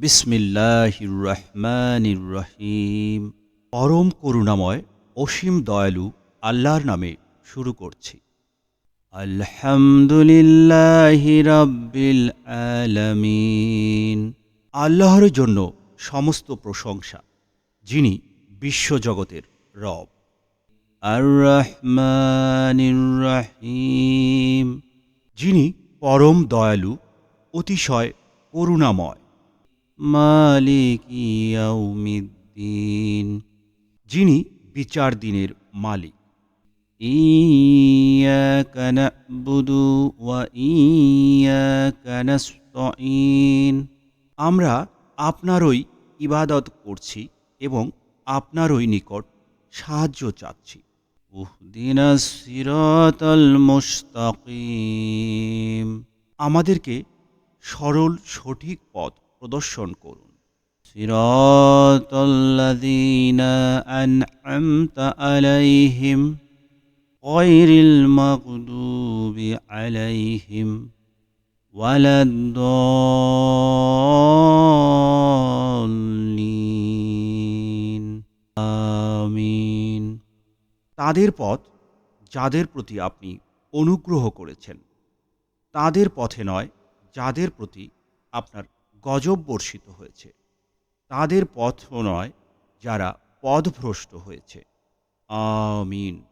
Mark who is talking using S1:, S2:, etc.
S1: বিসমিল্লাহির রহমানির রহিম। পরম করুণাময়, অসীম দয়ালু আল্লাহর নামে শুরু করছি। আলহামদুলিল্লাহি রাব্বিল আলামিন। আল্লাহর জন্য সমস্ত প্রশংসা, যিনি বিশ্বজগতের রব। আর রহমানির রহিম। যিনি পরম দয়ালু, অতিশয় করুণাময়। মালিক ইয়াউমিদ্দিন। যিনি বিচার দিনের মালিক। ইয়াকা না'বুদু ওয়া ইয়াকা নাস্তাঈন। আমরা আপনারই ইবাদত করছি এবং আপনারই নিকট সাহায্য চাচ্ছি। উহদিনাস সিরাতাল মুস্তাকিম। আমাদেরকে সরল সঠিক পথ প্রদর্শন করুন। আলাইহিম আলাইহিম আমিন। তাদের পথ যাদের প্রতি আপনি অনুগ্রহ করেছেন তাদের পথে নয় যাদের প্রতি আপনার গজব বর্ষিত হয়েছে। তাদের পথ নয় যারা পদভ্রষ্ট হয়েছে। আমিন।